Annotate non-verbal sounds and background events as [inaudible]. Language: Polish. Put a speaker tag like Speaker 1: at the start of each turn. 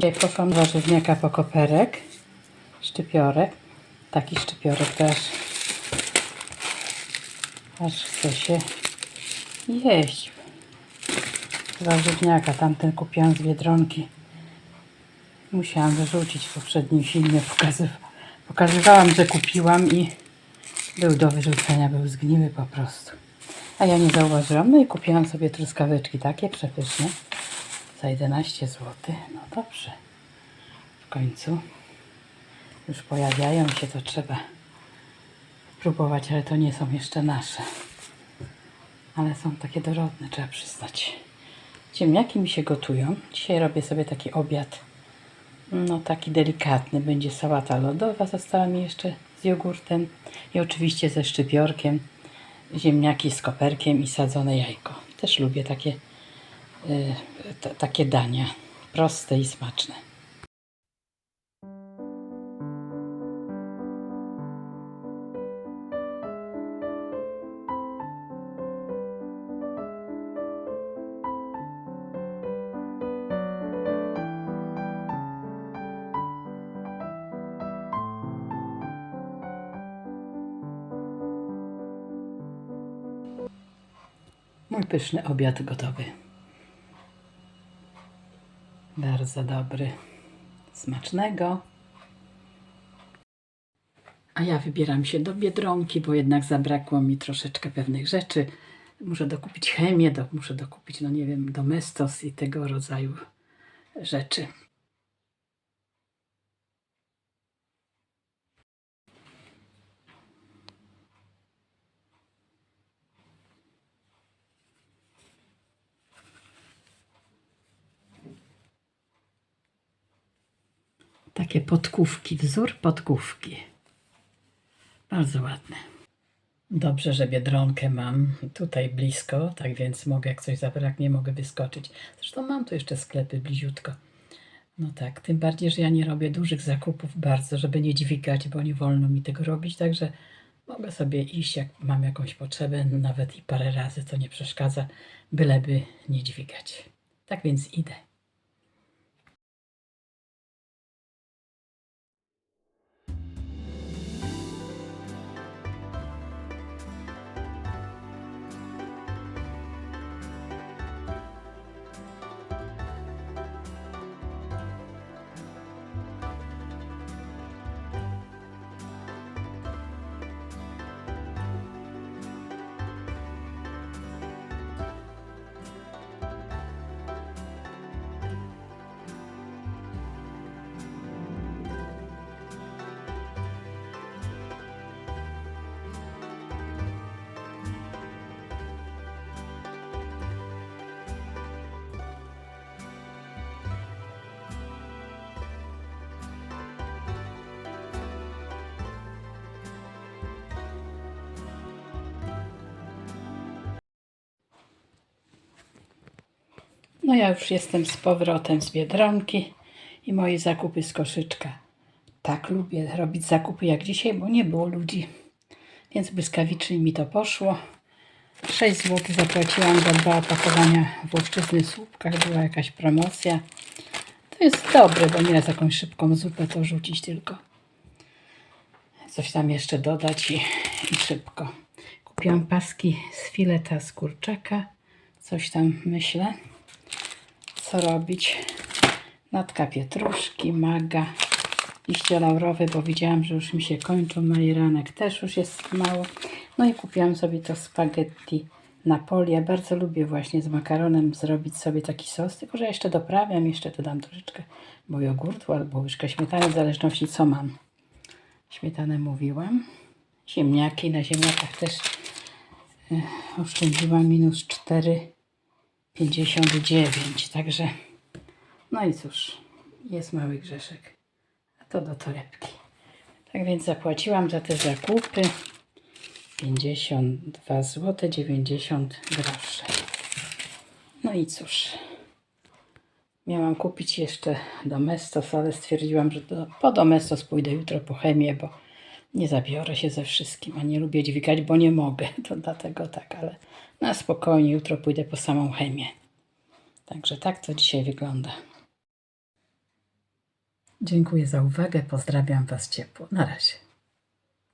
Speaker 1: Dzisiaj pokon warzywniaka pokoperek, szczypiorek. Taki szczypiorek też aż chce się jeść. Warzywniaka, tamten kupiłam z Biedronki. Musiałam wyrzucić w poprzednim filmie. Pokazyw pokazywałam, że kupiłam i był do wyrzucenia, był zgniły po prostu. A ja nie zauważyłam. No i kupiłam sobie truskaweczki takie przepyszne za 11 zł. No dobrze. W końcu już pojawiają się, to trzeba próbować, ale to nie są jeszcze nasze. Ale są takie dorodne, trzeba przyznać. Ziemniaki mi się gotują. Dzisiaj robię sobie taki obiad. No taki delikatny. Będzie sałata lodowa, została mi jeszcze z jogurtem. I oczywiście ze szczypiorkiem. Ziemniaki z koperkiem i sadzone jajko. Też lubię takie, takie dania. Proste i smaczne. Mój pyszny obiad gotowy. Bardzo dobry. Smacznego. A ja wybieram się do Biedronki, bo jednak zabrakło mi troszeczkę pewnych rzeczy. Muszę dokupić chemię, do, muszę dokupić, no nie wiem, domestos i tego rodzaju rzeczy. Takie podkówki, wzór podkówki. Bardzo ładne. Dobrze, że biedronkę mam tutaj blisko, tak więc mogę, jak coś zabraknie, mogę wyskoczyć. Zresztą mam tu jeszcze sklepy bliziutko. No tak, tym bardziej, że ja nie robię dużych zakupów bardzo, żeby nie dźwigać, bo nie wolno mi tego robić, także mogę sobie iść, jak mam jakąś potrzebę, nawet i parę razy, to nie przeszkadza, byleby nie dźwigać. Tak więc idę. No ja już jestem z powrotem z Biedronki i moje zakupy z koszyczka. Tak lubię robić zakupy jak dzisiaj, bo nie było ludzi. Więc błyskawicznie mi to poszło. 6 zł zapłaciłam za dwa opakowania włoszczyzny w słupkach. Była jakaś promocja. To jest dobre, bo nieraz jakąś szybką zupę to rzucić tylko. Coś tam jeszcze dodać i, i szybko. Kupiłam paski z fileta z kurczaka. Coś tam myślę co robić. Natka pietruszki, maga, liście laurowe, bo widziałam, że już mi się kończą. Majeranek też już jest mało. No i kupiłam sobie to spaghetti Napoli. Ja bardzo lubię właśnie z makaronem zrobić sobie taki sos, tylko że jeszcze doprawiam, jeszcze dodam troszeczkę bo jogurtu albo łyżkę śmietany, w zależności co mam. Śmietanę mówiłam. Ziemniaki, na ziemniakach też e, oszczędziłam minus 4 59, także no i cóż, jest mały grzeszek, a to do torebki. Tak więc zapłaciłam za te zakupy 52 zł 90 groszy. No i cóż, miałam kupić jeszcze Domestos, ale stwierdziłam, że do, po Domestos pójdę jutro po chemię, bo nie zabiorę się ze wszystkim, a nie lubię dźwigać, bo nie mogę. [laughs] To dlatego tak, ale na spokojnie jutro pójdę po samą chemię. Także tak to dzisiaj wygląda. Dziękuję za uwagę, pozdrawiam Was ciepło. Na razie.